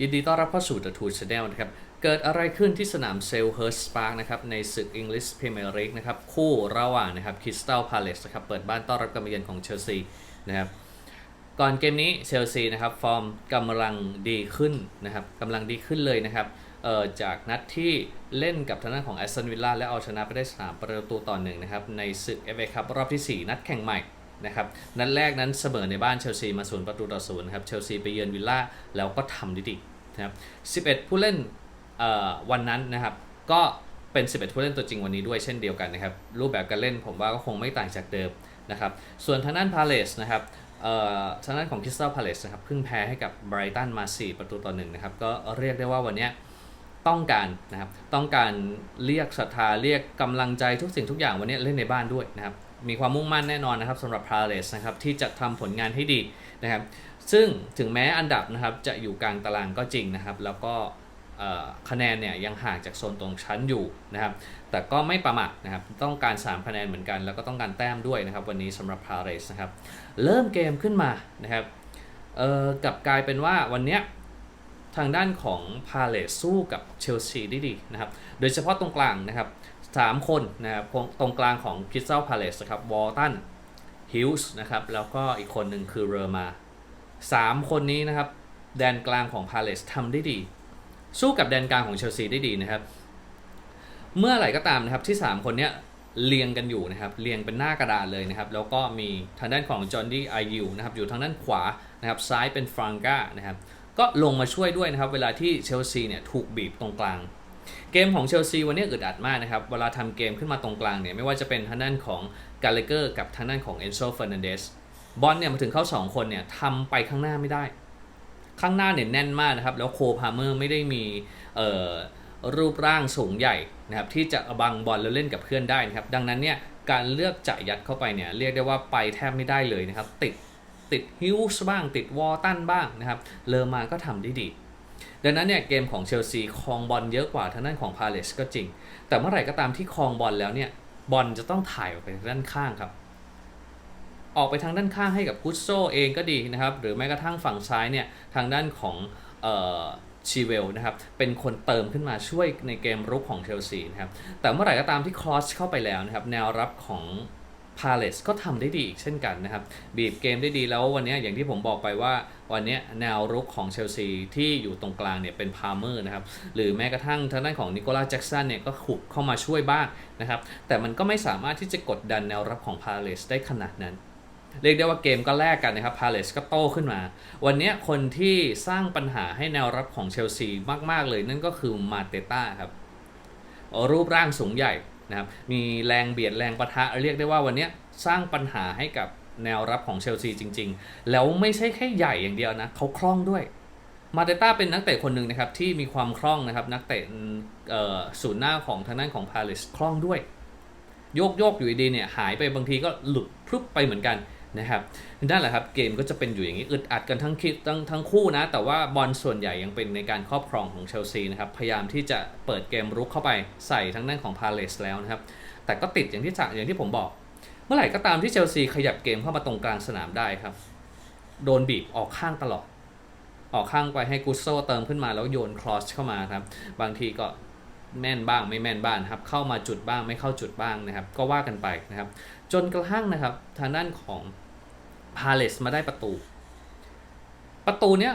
ยินดีต้อนรับเข้าสู่ The Two Channel นะครับ เกิดอะไรขึ้นที่สนามเซลเฮิร์สปาร์กนะครับ ในศึก English Premier League นะครับ คู่ระหว่างนะครับคริสตัลพาเลสนะครับ เปิดบ้านต้อนรับการมาเยือนของเชลซีนะครับ ก่อนเกมนี้เชลซีนะครับ ฟอร์มกำลังดีขึ้นนะครับกำลังดีขึ้นเลยนะครับเอ่อจากนัดที่เล่นกับทางด้านของแอสตันวิลล่าและเอาชนะไปได้3ประตูต่อหนึ่งนะครับ ในศึกเอฟเอคัพรอบที่ 4 นัดแข่งใหม่ นะครับนัดแรกนั้นเสมอในบ้านเชลซีมาศูนย์ประตูต่อศูนย์ครับเชลซีไปเยือนวิลล่าแล้วก็ทำด้ดีนะครับ11 ผู้เล่นวันนั้นนะครับก็เป็น 11 ผู้เล่นตัวจริงวันนี้ด้วยเช่นเดียวกันนะครับรูปแบบการเล่นผมว่าก็คงไม่ต่างจากเดิมนะครับส่วนทางด้านพาเลสนะครับทางด้านของคริสตัลพาเลสนะครับเพิ่งแพ้ให้กับไบรตันมา 4 ประตูต่อหนึ่งนะครับก็เรียกได้ว่าวันนี้ต้องการนะครับต้องการเรียกศรัทธาเรียกกำลังใจทุกสิ่งทุกอย่างวันนี้เล่นในบ้านด้วยนะครับ มีความมุ่งมั่นแน่นอนนะครับสำหรับพาเลสนะครับที่จะทำผลงานให้ดีนะครับ ซึ่งถึงแม้อันดับนะครับจะอยู่กลางตารางก็จริงนะครับ แล้วก็คะแนนเนี่ยยังห่างจากโซนตรงชั้นอยู่นะครับ แต่ก็ไม่ประมาทนะครับ ต้องการ 3 คะแนนเหมือนกัน แล้วก็ต้องการแต้มด้วยนะครับ วันนี้สำหรับพาเรสนะครับ เริ่มเกมขึ้นมานะครับเอ่อกับกลายเป็นว่าวันเนี้ยทางด้านของพาเลสสู้กับเชลซีได้ดีนะครับ โดยเฉพาะตรงกลางนะครับ สามคนนะครับตรงกลางของคริสตัลพาเลสครับวอลตันฮิลส์นะครับแล้วก็อีกคนหนึ่งคือเรอร์มาสามคนนี้นะครับ แดนกลางของพาเลสทำได้ดี สู้กับแดนกลางของเชลซีได้ดีนะครับ เมื่อไหร่ก็ตามนะครับที่ 3 คนเนี้ยเรียงกันอยู่นะครับเรียงเป็นหน้ากระดานเลยนะครับ แล้วก็มีทางด้านของจอห์นดี้ไอยูนะครับอยู่ทางด้านขวานะครับซ้ายเป็นฟรังกานะครับก็ลงมาช่วยด้วยนะครับ เวลาที่เชลซีเนี่ยถูกบีบตรงกลาง เกมของเชลซีวันนี้อึดอัดมากนะครับ เวลาทำเกมขึ้นมาตรงกลางเนี่ย ไม่ว่าจะเป็นทางด้านของกาเลเกอร์กับทางด้านของเอนโซเฟอร์นันเดสบอลเนี่ยมาถึงเข้าสองคนเนี่ยทำไปข้างหน้าไม่ได้ ข้างหน้าเนี่ยแน่นมากนะครับ แล้วโคพาเมอร์ไม่ได้มีรูปร่างสูงใหญ่นะครับที่จะบังบอลแล้วเล่นกับเพื่อนได้นะครับ ดังนั้นเนี่ยการเลือกจะยัดเข้าไปเนี่ยเรียกได้ว่าไปแทบไม่ได้เลยนะครับ ติดติดฮิลส์บ้าง ติดวอลตันบ้างนะครับเลอมาก็ทำได้ดี ดังนั้นเนี่ยเกมของเชลซีครองบอลเยอะกว่าทางด้านของพาเลสก็จริง แต่เมื่อไหร่ก็ตามที่ครองบอลแล้วเนี่ยบอลจะต้องถ่ายออกไปด้านข้างครับ ออกไปทางด้านข้างให้กับกุสโซเองก็ดีนะครับ หรือแม้กระทั่งฝั่งซ้ายเนี่ยทางด้านของชีเวลนะครับเป็นคนเติมขึ้นมาช่วยในเกมรุกของเชลซีนะครับแต่เมื่อไหร่ก็ตามที่ครอสเข้าไปแล้วนะครับแนวรับของ พาเลสก็ทำได้ดีอีกเช่นกันนะครับ บีบเกมได้ดีแล้ววันนี้อย่างที่ผมบอกไปว่า วันนี้แนวรุกของเชลซีที่อยู่ตรงกลางเนี่ยเป็นพาเมอร์นะครับ หรือแม้กระทั่งทางด้านของนิโคลัสแจ็กสันเนี่ยก็ขุกเข้ามาช่วยบ้างนะครับ แต่มันก็ไม่สามารถที่จะกดดันแนวรับของพาเลสได้ขนาดนั้นเรียกได้ว่าเกมก็แลกกันนะครับพาเลสก็โตขึ้นมา วันนี้คนที่สร้างปัญหาให้แนวรับของเชลซีมาก ๆ เลยนั่นก็คือมาเตต้าครับรูปร่างสูงใหญ่ นะครับมีแรงเบียดแรงปะทะเรียกได้ว่าวันนี้สร้างปัญหาให้กับแนวรับของเชลซีจริง ๆ แล้วไม่ใช่แค่ใหญ่อย่างเดียวนะเขาคล่องด้วยมาเตต้าเป็นนักเตะคนหนึ่งนะครับที่มีความคล่องนะครับนักเตะศูนย์หน้าของทางด้านของพาเลสคล่องด้วย โยกโยกอยู่ดีๆเนี่ยหายไปบางทีก็หลุดพรุบไปเหมือนกัน นะครับนั่นแหละครับเกมก็จะเป็นอยู่อย่างนี้อึดอัดกันทั้งคิดทั้งทั้งคู่นะ แต่ว่าบอลส่วนใหญ่ยังเป็นในการครอบครองของเชลซีนะครับพยายามที่จะเปิดเกมรุกเข้าไปใส่ทั้งด้านของพาเลสแล้วนะครับแต่ก็ติดอย่างที่จะอย่างที่ผมบอก เมื่อไหร่ก็ตามที่เชลซีขยับเกมเข้ามาตรงกลางสนามได้ครับ โดนบีบออกข้างตลอด ออกข้างไปให้กุสโซเติมขึ้นมาแล้วโยนครอสเข้ามาครับ บางทีก็แม่นบ้างไม่แม่นบ้างครับ เข้ามาจุดบ้างไม่เข้าจุดบ้างนะครับ ก็ว่ากันไปนะครับ จนกระทั่งนะครับทางด้านของาเลสมาได้ประตู ประตูเนี้ย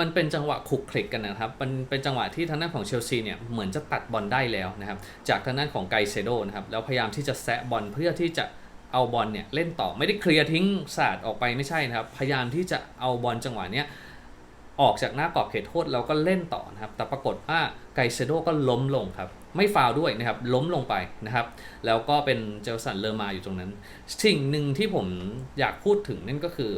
มันเป็นจังหวะขลุกคลิกกันนะครับ มันเป็นจังหวะที่ทางด้านของเชลซีเนี่ยเหมือนจะตัดบอลได้แล้วนะครับ จากทางด้านของไกเซโดนะครับ แล้วพยายามที่จะแซะบอลเพื่อที่จะเอาบอลเนี่ยเล่นต่อไม่ได้เคลียร์ทิ้งศาสาดออกไปไม่ใช่นะครับ พยายามที่จะเอาบอลจังหวะเนี้ยออกจากหน้ากรอบเขตโทษแล้วก็เล่นต่อนะครับ แต่ปรากฏว่าไกเซโดก็ล้มลงครับ ไม่ฟาวด้วยนะครับ ล้มลงไปนะครับ แล้วก็เป็นเจลสันเลอมาอยู่ตรงนั้น สิ่งหนึ่งที่ผมอยากพูดถึงนั่นก็คือ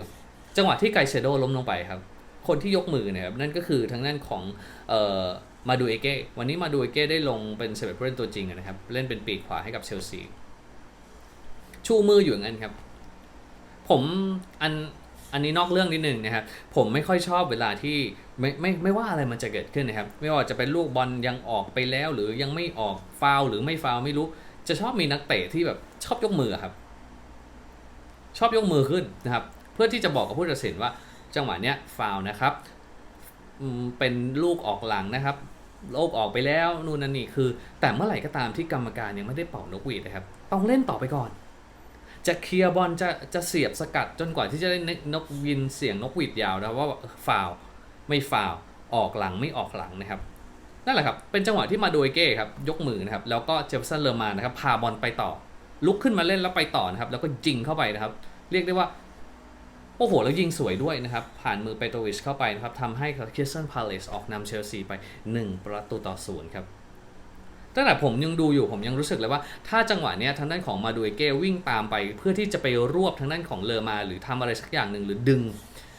จังหวะที่ไกเซโดล้มลงไปครับ คนที่ยกมือเนะครับ นั่นก็คือทางด้านของเอ่อมาดูเอเก้วันนี้มาดูเอเก้ได้ลงเป็นเซเว่นผู้เล่นตัวจริงนะครับ เล่นเป็นปีกขวาให้กับเชลซีชูมืออยู่อย่างนั้นครับ ผมอัน อันนี้นอกเรื่องนิดหนึ่งนะครับ ผมไม่ค่อยชอบเวลาที่ไม่ไม่ไม่ว่าอะไรมันจะเกิดขึ้นนะครับ ไม่ว่าจะเป็นลูกบอลยังออกไปแล้ว หรือยังไม่ออกฟาวหรือไม่ฟาวไม่รู้ จะชอบมีนักเตะที่แบบชอบยกมือครับ ชอบยกมือขึ้นนะครับ เพื่อที่จะบอกกับผู้ตัดสินว่า จังหวะเนี้ยฟาวนะครับเป็นลูกออกหลังนะครับโลกออกไปแล้วนู่นนั่นนี่คือ แต่เมื่อไหร่ก็ตามที่กรรมการยังไม่ได้เป่านกหวีดนะครับ ต้องเล่นต่อไปก่อน จะเคลียร์บอลจะจะเสียบสกัดจนกว่าที่จะได้นกยินเสียงนกหวีดยาวนะว่าฟาวไม่ฟาวออกหลังไม่ออกหลังนะครับนั่นแหละครับเป็นจังหวะที่มาโดยเก้ครับยกมือนะครับแล้วก็เจฟสันเลอร์มานะครับพาบอลไปต่อ ลุกขึ้นมาเล่นแล้วไปต่อนะครับแล้วก็ยิงเข้าไปนะครับ เรียกได้ว่าโอ้โห แล้วยิงสวยด้วยนะครับ ผ่านมือเปโตรวิชเข้าไปนะครับทำให้คริสตันพาเลสออกนำเชลซีไป 1 ประตูต่อศูนย์ครับ ตั้งแต่ผมยังดูอยู่ผมยังรู้สึกเลยว่า ถ้าจังหวะเนี้ยทางด้านของมาดูเอเก้วิ่งตามไป เพื่อที่จะไปรวบทางด้านของเลอมา หรือทำอะไรสักอย่างหนึ่งหรือดึง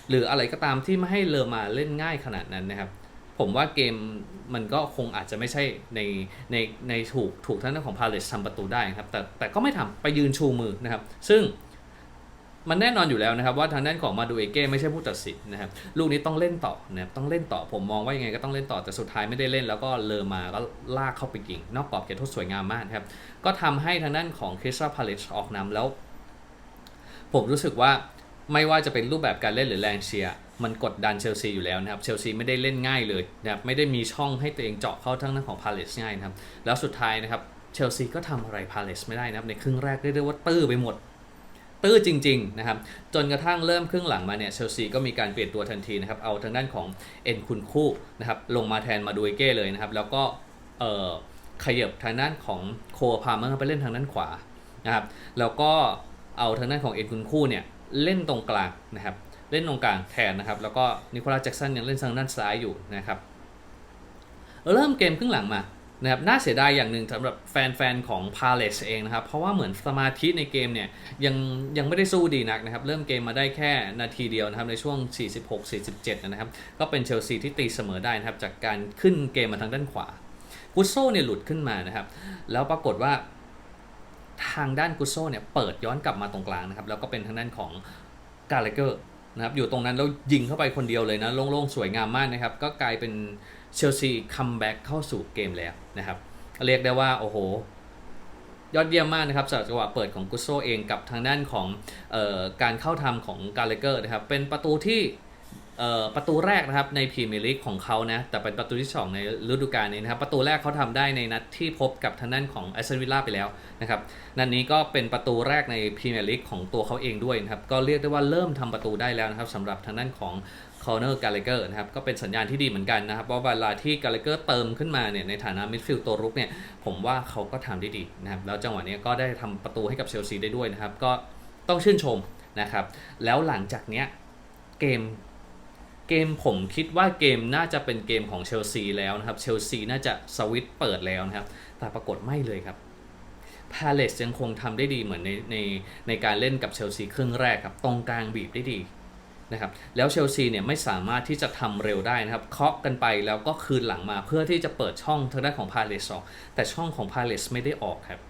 หรืออะไรก็ตามที่ไม่ให้เลอมาเล่นง่ายขนาดนั้นนะครับผมว่าเกมมันก็คงอาจจะไม่ใช่ในในในถูกถูกทางด้านของพาเลสทำประตูได้ครับแต่แต่ก็ไม่ทำไปยืนชูมือนะครับ ซึ่ง มันแน่นอนอยู่แล้วนะครับว่าทางด้านของมาดูเอเก้ไม่ใช่ผู้ตัดสินนะครับลูกนี้ต้องเล่นต่อนะครับต้องเล่นต่อผมมองว่ายังไงก็ต้องเล่นต่อแต่สุดท้ายไม่ได้เล่น แล้วก็เลอมาก็ลากเข้าไปยิง นอกกรอบเขตโทษสวยงามมากครับก็ทำให้ทางด้านของคริสตัลพาเลสออกนำแล้ว ผมรู้สึกว่าไม่ว่าจะเป็นรูปแบบการเล่นหรือแรงเชียร์มันกดดันเชลซีอยู่แล้วนะครับเชลซีไม่ได้เล่นง่ายเลยนะครับไม่ได้มีช่องให้ตัวเองเจาะเข้าทั้งนั้นของพาเลสง่ายนะครับแล้วสุดท้ายนะครับเชลซีก็ทำอะไรพาเลสไม่ได้นะครับในครึ่งแรกเรียกได้ว่าตื้อไปหมด ตื้อจริงๆนะครับจนกระทั่งเริ่มครึ่งหลังมาเนี่ยเชลซีก็มีการเปลี่ยนตัวทันทีนะครับเอาทางด้านของเอ็นคุนคู่นะครับลงมาแทนมาดูเอเก้เลยนะครับแล้วก็เอ่อขยับทางด้านของโคพาเมอร์ไปเล่นทางด้านขวานะครับแล้วก็เอาทางด้านของเอ็นคุนคู่เนี่ยเล่นตรงกลางนะครับเล่นตรงกลางแทนนะครับแล้วก็นิโคลัสแจ็กสันยังเล่นทางด้านซ้ายอยู่นะครับเริ่มเกมครึ่งหลังมา นะครับน่าเสียดายอย่างหนึ่งสำหรับแฟนๆของ p a l a c e เองนะครับ เพราะว่าเหมือนสมาธิในเกมเนี่ยยังยังไม่ได้สู้ดีนักนะครับ เริ่มเกมมาได้แค่นาทีเดียวนะครับ ในช่วง 46-47 นะครับ ก็เป็นเชลซีที่ตีเสมอได้นะครับ จากการขึ้นเกมมาทางด้านขวากุโซเนี่ยหลุดขึ้นมานะครับ แล้วปรากฏว่าทางด้านกุโซเนี่ยเปิดย้อนกลับมาตรงกลางนะครับ แล้วก็เป็นทางด้านของกาเลเกอร์นะครับอยู่ตรงนั้นแล้วยิงเข้าไปคนเดียวเลยนะโล่งๆสวยงามมากนะครับ ก็กลายเป็น เชลซีคัมแบ็กเข้าสู่เกมแล้วนะครับ เรียกได้ว่า โอ้โห ยอดเยี่ยมมากนะครับสำหรับจังหวะเปิดของกุโซเองกับทางด้านของออการเข้าทำของกาเลเกอร์นะครับ เป็นประตูที่ประตูแรกนะครับในพรีเมียร์ลีกของเขานะแต่เป็นประตูที่ 2 ในฤดูกาลนี้นะครับประตูแรกเขาทำได้ในนัดที่พบกับทางด้านของแอสตันวิลล่าไปแล้วนะครับนัดนี้ก็เป็นประตูแรกในพรีเมียร์ลีกของตัวเขาเองด้วยนะครับก็เรียกได้ว่าเริ่มทำประตูได้แล้วนะครับสำหรับทางด้านของ คอร์เนอร์กาเลเกอร์นะครับก็เป็นสัญญาณที่ดีเหมือนกันนะครับว่าเวลาที่กาเลเกอร์เติมขึ้นมาเนี่ยในฐานะมิดฟิลด์ตัวรุกเนี่ยผมว่าเขาก็ทำได้ดีนะครับแล้วจังหวะนี้ก็ได้ทำประตูให้กับเชลซีได้ด้วยนะครับก็ต้องชื่นชมนะครับแล้วหลังจากเนี้ยเกมเกมผมคิดว่าเกมน่าจะเป็นเกมของเชลซีแล้วนะครับเชลซีน่าจะสวิตช์เปิดแล้วนะครับแต่ปรากฏไม่เลยครับพาเลสยังคงทำได้ดีเหมือนในในในการเล่นกับเชลซีครึ่งแรกครับตรงกลางบีบได้ดี นะครับแล้วเชลซีเนี่ยไม่สามารถที่จะทำเร็วได้นะครับเคาะกันไปแล้วก็คืนหลังมาเพื่อที่จะเปิดช่องทางด้านของพาเลสออก แต่ช่องของพาเลสไม่ได้ออกครับ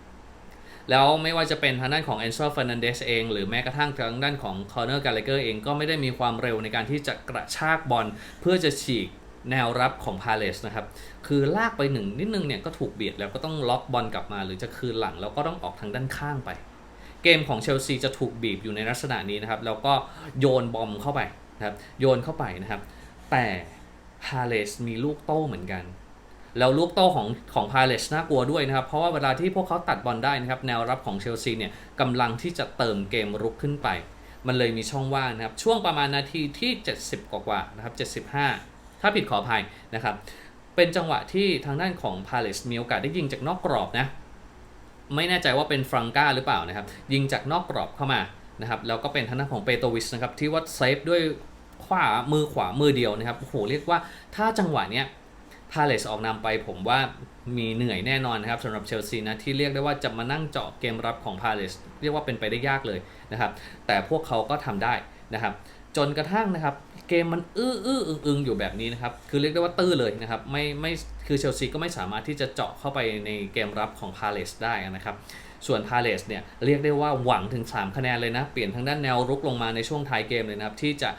แล้วไม่ว่าจะเป็นทางด้านของแอนโซฟ e ร์นันเดสเอง หรือแม้กระทั่งทางด้านของคอร์เนอร์กาเลเกอร์เองก็ไม่ได้มีความเร็วในการที่จะกระชากบอลเพื่อจะฉีกแนวรับของพาเลสนะครับ คือลากไปหนึ่งนิดนึงเนี่ยก็ถูกเบียดแล้วก็ต้องล็อกบอลกลับมา หรือจะคืนหลังแล้วก็ต้องออกทางด้านข้างไป เกมของเชลซีจะถูกบีบอยู่ในลักษณะนี้นะครับ แล้วก็โยนบอมเข้าไปนะครับ โยนเข้าไปนะครับ แต่พาเลสมีลูกโต้เหมือนกัน แล้วลูกโต้ของของพาเลสน่ากลัวด้วยนะครับ เพราะว่าเวลาที่พวกเขาตัดบอลได้นะครับ แนวรับของเชลซีเนี่ยกำลังที่จะเติมเกมรุกขึ้นไป มันเลยมีช่องว่างนะครับ ช่วงประมาณนาทีที่ 70 กว่าๆนะครับ 75 ถ้าผิดขออภัยนะครับ เป็นจังหวะที่ทางด้านของพาเลสมีโอกาสได้ยิงจากนอกกรอบนะ ไม่แน่ใจว่าเป็นฟรังกาหรือเปล่านะครับ ยิงจากนอกกรอบเข้ามานะครับแล้วก็เป็นทางด้านของเปโตวิชนะครับที่ว่าเซฟด้วยขวามือขวามือเดียวนะครับโอ้โหเรียกว่าถ้าจังหวะเนี้ยพาเลสออกนำไปผมว่ามีเหนื่อยแน่นอนนะครับสำหรับเชลซีนะที่เรียกได้ว่าจะมานั่งเจาะเกมรับของพาเลสเรียกว่าเป็นไปได้ยากเลยนะครับแต่พวกเขาก็ทำได้นะครับจนกระทั่งนะครับ เกมมันอื้ออื้ออึงอึงอยู่แบบนี้นะครับ คือเรียกได้ว่าตื้อเลยนะครับ ไม่ไม่คือเชลซีก็ไม่สามารถที่จะเจาะเข้าไปในเกมรับของพาเลสได้นะครับ ส่วนพาเลสเนี่ยเรียกได้ว่าหวังถึง 3 คะแนนเลยนะ เปลี่ยนทางด้านแนวรุกลงมาในช่วงท้ายเกมเลยนะครับ ที่จะ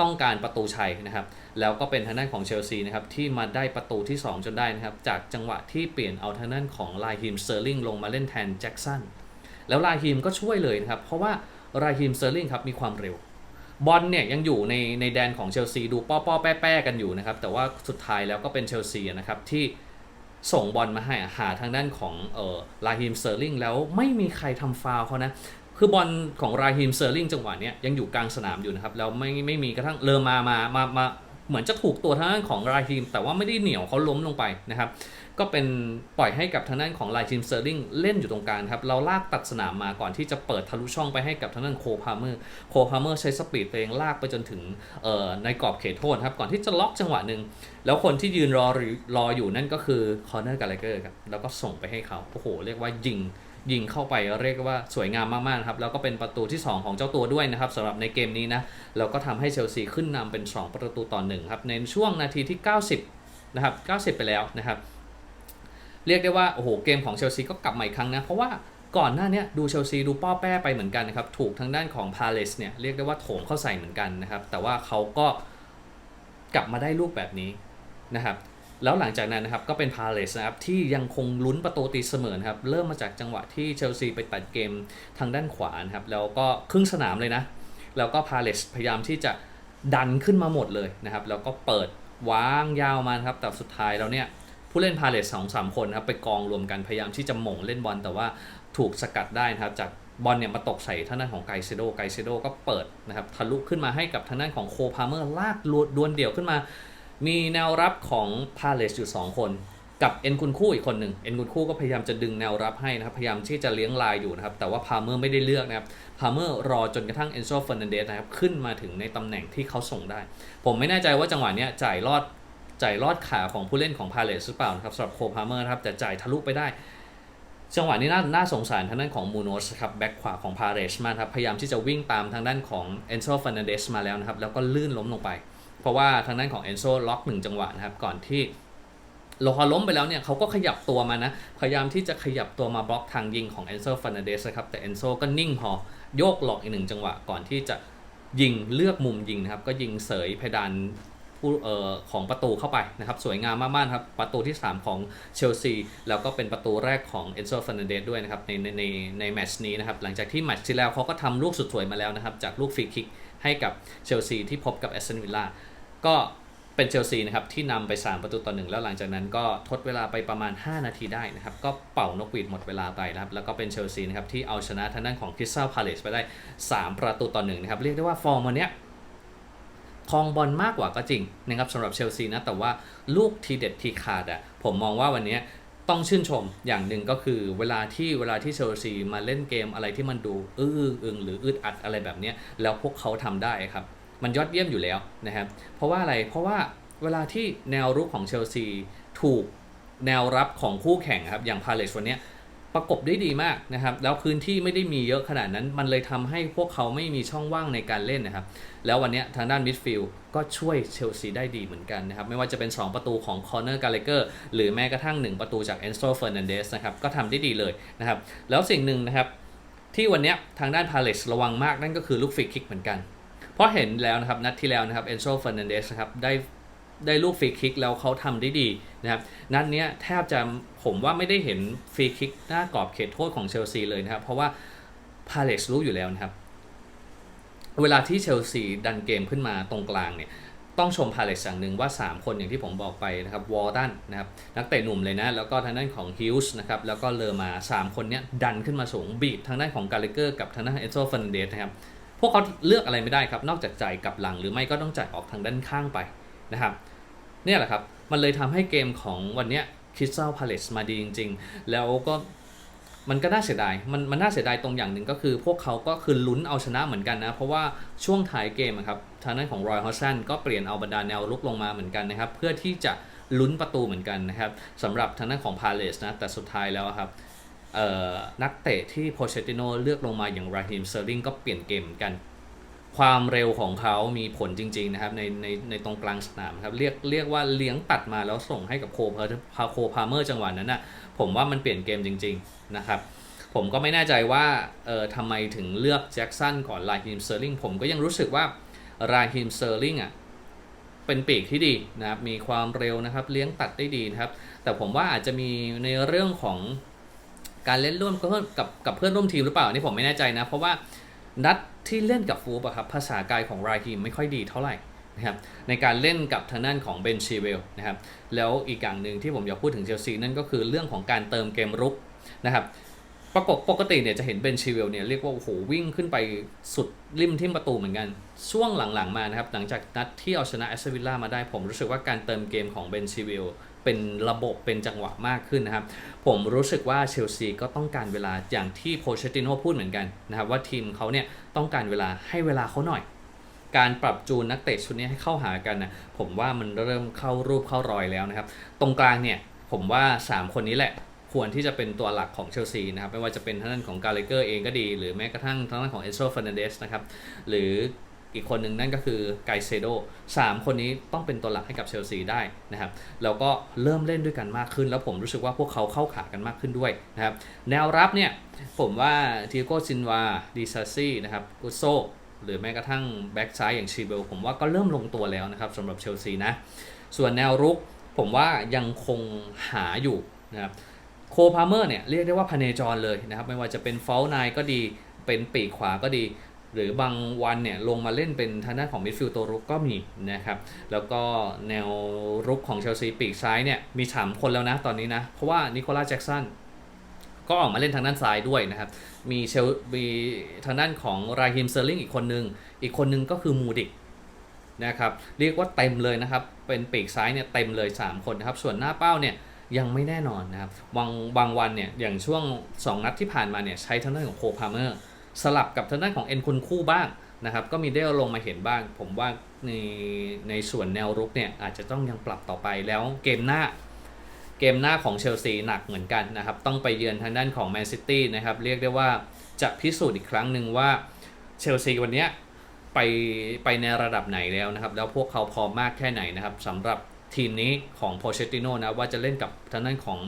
ต้องการประตูชัยนะครับ แล้วก็เป็นทางด้านของเชลซีนะครับที่มาได้ประตูที่ 2 จนได้นะครับ จากจังหวะที่เปลี่ยนเอาทางด้านของลาฮิมเซอร์ลิงลงมาเล่นแทนแจ็กสันแล้วลาฮิมก็ช่วยเลยนะครับ เพราะว่าลาฮิมเซอร์ลิงครับมีความเร็ว บอลเนี่ยยังอยู่ในในแดนของเชลซีดูป้อป้อแป้แป้กันอยู่นะครับ แต่ว่าสุดท้ายแล้วก็เป็นเชลซีนะครับที่ส่งบอลมาให้หาทางด้านของเออลาฮิมเซอร์ลิงแล้วไม่มีใครทำฟาวเขานะ คือบอลของราฮิมเซอร์ลิงจังหวะเนี้ยยังอยู่กลางสนามอยู่นะครับ แล้วไม่ไม่มีกระทั่งเลอมามามามาเหมือนจะถูกตัวทางด้านของราฮิม แต่ว่าไม่ได้เหนียวเขาล้มลงไปนะครับ ก็เป็นปล่อยให้กับทางด้านของราฮิมเซอร์ลิงเล่นอยู่ตรงกลางครับ เราลากตัดสนามมาก่อนที่จะเปิดทะลุช่องไปให้กับทางด้านโคพาเมอร์ โคพาเมอร์ใช้สปีดตัวเองลากไปจนถึงเอ่อในกรอบเขตโทษครับ ก่อนที่จะล็อกจังหวะหนึ่ง แล้วคนที่ยืนรอรออยู่นั่นก็คือคอนเนอร์กาลเกอร์ครับ แล้วก็ส่งไปให้เขา โอ้โห เรียกว่ายิงยิงเข้าไปเรียกว่าสวยงามมากๆครับ แล้วก็เป็นประตูที่ 2 ของเจ้าตัวด้วยนะครับสำหรับในเกมนี้นะแล้วก็ทำให้เชลซีขึ้นนำเป็น 2 ประตูต่อหนึ่งครับในช่วงนาทีที่ 90นะครับ90 ไปแล้วนะครับ เรียกได้ว่าโอ้โหเกมของเชลซีก็กลับมาอีกครั้งนะเพราะว่าก่อนหน้านี้ดูเชลซีดูป้อแป้ไปเหมือนกันนะครับถูกทางด้านของพาเลสเนี่ยเรียกได้ว่าโถมเข้าใส่เหมือนกันนะครับแต่ว่าเขาก็กลับมาได้ลูกแบบนี้นะครับแล้วหลังจากนั้นนะครับก็เป็นพาเลสนะครับที่ยังคงลุ้นประตูตีเสมอนะครับเริ่มมาจากจังหวะที่เชลซีไปตัดเกมทางด้านขวานะครับแล้วก็ครึ่งสนามเลยนะ แล้วก็พาเลสพยายามที่จะดันขึ้นมาหมดเลยนะครับแล้วก็เปิดว้างยาวมาครับแต่สุดท้ายแล้วเนี่ย ผู้เล่นพาเลสสองสามคนนะครับไปกองรวมกันพยายามที่จะหม่งเล่นบอลแต่ว่าถูกสกัดได้นะครับจากบอลเนี่ยมาตกใส่ทางด้านของไกเซโด ไกเซโดก็เปิดนะครับทะลุขึ้นมาให้กับทางด้านของโคพาเมอร์ลากดวลเดี่ยวขึ้นมา มีแนวรับของพาเลสอยู่ 2 คน กับเอ็นคุนคู่อีกคนหนึ่งเอ็นคุนคู่ก็พยายามจะดึงแนวรับให้นะครับ พยายามที่จะเลี้ยงลายอยู่นะครับ แต่ว่าพาเมอร์ไม่ได้เลือกนะครับ พาเมอร์รอจนกระทั่งเอนโซเฟอร์นันเดสนะครับขึ้นมาถึงในตำแหน่งที่เขาส่งได้ ผมไม่แน่ใจว่าจังหวะนี้จ่ายลอด จ่ายลอดขาของผู้เล่นของพาเลสหรือเปล่านะครับสำหรับโคพาเมอร์ครับแต่จ่ายทะลุไปได้จังหวะนี้น่าน่าสงสารทางด้านของมูโนสครับแบ็คขวาของพาเรสมากครับพยายามที่จะวิ่งตามทางด้านของเอนโซฟ e นเดสมาแล้วนะครับแล้วก็ลื่นล้มลงไป เพราะว่าทางด้านของเอนโซล็อกหนึ่งจังหวะนะครับก่อนที่โลพอล้มไปแล้วเนี่ยเขาก็ขยับตัวมานะพยายามที่จะขยับตัวมาบล็อกทางยิงของเอนโซฟ e นเดสนะครับแต่เอนโซก็นิ่งพอโยกหลอกอีกหนึ่งจังหวะก่อนที่จะยิงเลือกมุมยิงนะครับก็ยิงเสยเพดาน ผู้เอ่อของประตูเข้าไปนะครับสวยงามมากๆครับประตูที่ 3 ของเชลซีแล้วก็เป็นประตูแรกของเอนโซฟ e นเดสด้วยนะครับในในในในแมตช์นี้นะครับหลังจากที่แมตช์ที่แล้วเขาก็ทำลูกสุดสวยมาแล้วนะครับจากลูกฟรีคิกให้กับเชลซีที่พบกับแอสตันวิลล่าก็เป็นเชลซีนะครับที่นำไป 3 ประตูต่อหนึ่งแล้วหลังจากนั้นก็ทดเวลาไปประมาณ 5 นาทีได้นะครับก็เป่านกหวีดหมดเวลาไปนะครับแล้วก็เป็นเชลซีนะครับที่เอาชนะทางด้านของคริสตัลพาเลสไปได้ 3 ประตูต่อหนึ่งนะครับเรียกได้ว่าฟอร์มวันเนี้ย ครองบอลมากกว่าก็จริงนะครับสำหรับเชลซีนะแต่ว่าลูกทีเด็ดทีขาดอะผมมองว่าวันนี้ต้องชื่นชมอย่างหนึ่งก็คือเวลาที่เวลาที่เชลซีมาเล่นเกมอะไรที่มันดูอื้ออึงหรืออึดอัดอะไรแบบนี้แล้วพวกเขาทำได้ครับ มันยอดเยี่ยมอยู่แล้วนะครับเพราะว่าอะไรเพราะว่าเวลาที่แนวรุกของเชลซีถูกแนวรับของคู่แข่งครับอย่างพาเลสวันนี้ ประกบได้ดีมากนะครับ แล้วพื้นที่ไม่ได้มีเยอะขนาดนั้น มันเลยทำให้พวกเขาไม่มีช่องว่างในการเล่นนะครับ แล้ววันนี้ทางด้านมิดฟิลด์ก็ช่วยเชลซีได้ดีเหมือนกันนะครับ ไม่ว่าจะเป็น 2 ประตูของคอนเนอร์กาเลเกอร์หรือแม้กระทั่ง 1 ประตูจากเอนโซเฟอร์นันเดสนะครับ ก็ทำได้ดีเลยนะครับ แล้วสิ่งหนึ่งนะครับ ที่วันนี้ทางด้านพาเลสระวังมากนั่นก็คือลูกฟรีคิกเหมือนกัน เพราะเห็นแล้วนะครับนัดที่แล้วนะครับเอนโซเฟอร์นันเดสนะครับได้ ได้ลูกฟรีคิกแล้วเขาทำได้ดีนะครับนัดเนี้ยแทบจะผมว่าไม่ได้เห็นฟรีคิกหน้ากรอบเขตโทษของเชลซีเลยนะครับ เพราะว่าพาเลสรู้อยู่แล้วนะครับ เวลาที่เชลซีดันเกมขึ้นมาตรงกลางเนี่ยต้องชมพาเลสอย่างหนึ่งว่า 3 คนอย่างที่ผมบอกไปนะครับวอร์ดันนะครับนักเตะหนุ่มเลยนะ แล้วก็ทางด้านของฮิลส์นะครับแล้วก็เลอมา 3 คนเนี้ยดันขึ้นมาสูงบีบทางด้านของกาเลเกอร์กับทางด้านเอโซฟันเดสนะครับพวกเขาเลือกอะไรไม่ได้ครับ นอกจากจ่ายกับหลังหรือไม่ก็ต้องจ่ายออกทางด้านข้างไปนะครับ เนี่ยแหละครับ มันเลยทำให้เกมของวันเนี้ยคิสตัลพาเลสมาดีจริง ๆ แล้วก็มันก็น่าเสียดาย มันมันน่าเสียดายตรงอย่างหนึ่งก็คือ พวกเขาก็คือลุ้นเอาชนะเหมือนกันนะ เพราะว่าช่วงท้ายเกมครับทางด้านของรอยฮอสซันก็เปลี่ยนเอาบรรดาแนวลุกลงมาเหมือนกันนะครับ เพื่อที่จะลุ้นประตูเหมือนกันนะครับสำหรับทางด้านของพาเลสนะแต่สุดท้ายแล้วครับนักเตะที่โพเชติโนเลือกลงมาอย่างราฮิมเซอร์ลิงก็เปลี่ยนเกมเหมือนกัน ความเร็วของเขามีผลจริง ๆ นะครับในในในตรงกลางสนามครับเรียกเรียกว่าเลี้ยงตัดมาแล้วส่งให้กับโคพาโคพาเมอร์จังหวะนั้นนะ่ะผมว่ามันเปลี่ยนเกมจริง ๆ นะครับผมก็ไม่แน่ใจว่าเออทำไมถึงเลือกแจ็คสันก่อนราฮิมเซอร์ลิงผมก็ยังรู้สึกว่าราฮิมเซอร์ลิงอะเป็นปีกที่ดีนะครับมีความเร็วนะครับเลี้ยงตัดได้ดีนะครับ แต่ผมว่าอาจจะมีในเรื่องของการเล่นร่วมกับกับกับเพื่อนร่วมทีมหรือเปล่าอันนี่ผมไม่แน่ใจนะ เพราะว่านัด ที่เล่นกับฟูบอะครับภาษากายของราฮิมไม่ค่อยดีเท่าไหร่นะครับในการเล่นกับทางด้านของเบนชีเวลนะครับแล้วอีกอย่างหนึ่งที่ผมอยากพูดถึงเชลซีนั่นก็คือเรื่องของการเติมเกมรุกนะครับประกบปกติเนี่ยจะเห็นเบนชีเวลเนี่ยเรียกว่าโอ้โหวิ่งขึ้นไปสุดริมทิมประตูเหมือนกัน ช่วงหลังๆมานะครับหลังจากนัดที่เอาชนะแอสเซวิลล่ามาได้ผมรู้สึกว่าการเติมเกมของเบนชีเวล เป็นระบบเป็นจังหวะมากขึ้นนะครับ ผมรู้สึกว่าเชลซีก็ต้องการเวลาอย่างที่โพเชติโนพูดเหมือนกันนะครับว่าทีมเขาเนี่ยต้องการเวลาให้เวลาเขาหน่อย การปรับจูนนักเตะชุดนี้ให้เข้าหากันนะผมว่ามันเริ่มเข้ารูปเข้ารอยแล้วนะครับ ตรงกลางเนี่ยผมว่า 3 คนนี้แหละควรที่จะเป็นตัวหลักของเชลซีนะครับ ไม่ว่าจะเป็นทางด้านของกาเลเกอร์เองก็ดี หรือแม้กระทั่งทางด้านของเอนโซฟ r ร์นันเดสนะครับ หรือ อีกคนหนึ่งนั่นก็คือไกเซโดสามคนนี้ต้องเป็นตัวหลักให้กับเชลซีได้นะครับแล้วก็เริ่มเล่นด้วยกันมากขึ้น แล้วผมรู้สึกว่าพวกเขาเข้าขากันมากขึ้นด้วยนะครับแนวรับเนี่ยผมว่าทีโกซินวาดิซาซี่นะครับกุโซหรือแม้กระทั่งแบ็กซ้ายอย่างชีเบลผมว่าก็เริ่มลงตัวแล้วนะครับสำหรับเชลซีนะส่วนแนวรุกผมว่ายังคงหาอยู่นะครับโคพาเมอร์เนี่ยเรียกได้ว่าพเนจรเลยนะครับไม่ว่าจะเป็นฟอลนายก็ดีเป็นปีกขวาก็ดี หรือบางวันเนี่ยลงมาเล่นเป็นทางด้านของมิดฟิลด์ตัวรุกก็มีนะครับ แล้วก็แนวรุกของเชลซีปีกซ้ายเนี่ยมีสามคนแล้วนะตอนนี้นะ เพราะว่านิโคลัสแจ็กสันก็ออกมาเล่นทางด้านซ้ายด้วยนะครับ มีเชลมีทางด้านของราฮิมเซอร์ลิงอีกคนนึง อีกคนนึงก็คือมูดิกนะครับ เรียกว่าเต็มเลยนะครับ เป็นปีกซ้ายเนี่ยเต็มเลย 3 คนนะครับ ส่วนหน้าเป้าเนี่ยยังไม่แน่นอนนะครับ บางบางวันเนี่ยอย่างช่วง 2 นัดที่ผ่านมาเนี่ยใช้ทางด้านของโคพาเมอร์ สลับกับทางด้านของเอ็นคุนคู่บ้างนะครับ ก็มีได้ลงมาเห็นบ้าง ผมว่าในในส่วนแนวรุกเนี่ยอาจจะต้องยังปรับต่อไปแล้วเกมหน้าเกมหน้าของเชลซีหนักเหมือนกันนะครับ ต้องไปเยือนทางด้านของแมนซิตี้นะครับ เรียกได้ว่าจะพิสูจน์อีกครั้งหนึ่งว่าเชลซีวันนี้ไปไปในระดับไหนแล้วนะครับ แล้วพวกเขาพร้อมมากแค่ไหนนะครับสำหรับทีมนี้ของโพเชติโนนะว่าจะเล่นกับทางด้านของ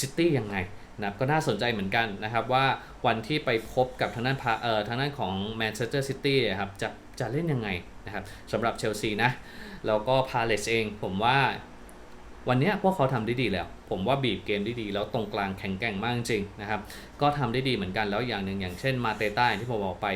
ซิตี้ยังไง นะครับก็น่าสนใจเหมือนกันนะครับว่าวันที่ไปพบกับทางด้านพาเอ่อทางด้านของแมนเชสเตอร์ซิตี้ครับจะจะเล่นยังไงนะครับสำหรับเชลซีนะ แล้วก็พาเลสเองผมว่าวันนี้พวกเขาทำได้ดีแล้ว ผมว่าบีบเกมได้ดี แล้วตรงกลางแข็งแกร่งมากจริงๆนะครับ ก็ทำได้ดีเหมือนกันแล้วอย่างหนึ่งอย่างเช่นมาเตต้าที่ผมบอกไป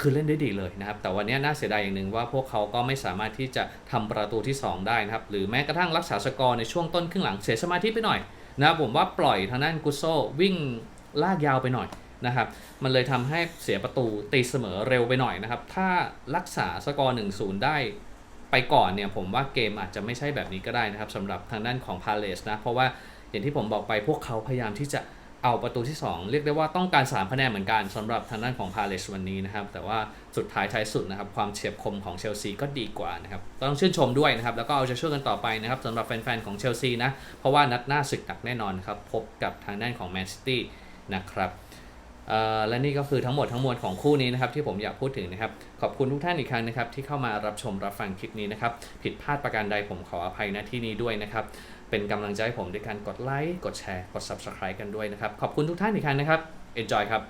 คือเล่นได้ดีเลยนะครับ แต่วันนี้น่าเสียดายอย่างหนึ่งว่าพวกเขาก็ไม่สามารถที่จะทำประตูที่ 2 ได้นะครับ หรือแม้กระทั่งรักษาสกอร์ในช่วงต้นครึ่งหลังเสียสมาธิไปหน่อย นะครับผมว่าปล่อยทางด้านกุโซวิ่งลากยาวไปหน่อยนะครับ มันเลยทำให้เสียประตูตีเสมอเร็วไปหน่อยนะครับ ถ้ารักษาสกอร์ 1-0 ได้ไปก่อนเนี่ยผมว่าเกมอาจจะไม่ใช่แบบนี้ก็ได้นะครับสำหรับทางด้านของพาเลสนะ เพราะว่าอย่างที่ผมบอกไปพวกเขาพยายามที่จะ เอาประตูที่ 2 เรียกได้ว่าต้องการ3คะแนนเหมือนกันสำหรับทางด้านของพาเลสวันนี้นะครับ แต่ว่าสุดท้ายท้ายสุดนะครับ ความเฉียบคมของเชลซีก็ดีกว่านะครับ ต้องชื่นชมด้วยนะครับ แล้วก็เอาใจช่วยกันต่อไปนะครับสำหรับแฟนๆของเชลซีนะ เพราะว่านัดหน้าศึกหนักแน่นอนครับ พบกับทางด้านของแมนซิตี้นะครับและนี่ก็คือทั้งหมดทั้งมวลของคู่นี้นะครับที่ผมอยากพูดถึงนะครับ ขอบคุณทุกท่านอีกครั้งนะครับที่เข้ามารับชมรับฟังคลิปนี้นะครับ ผิดพลาดประการใดผมขออภัยณที่นี้ด้วยนะครับ เป็นกำลังใจให้ผมด้วยการกดไลค์กดแชร์กด Subscribe กันด้วยนะครับ ขอบคุณทุกท่านอีกครั้งนะครับ Enjoy ครับ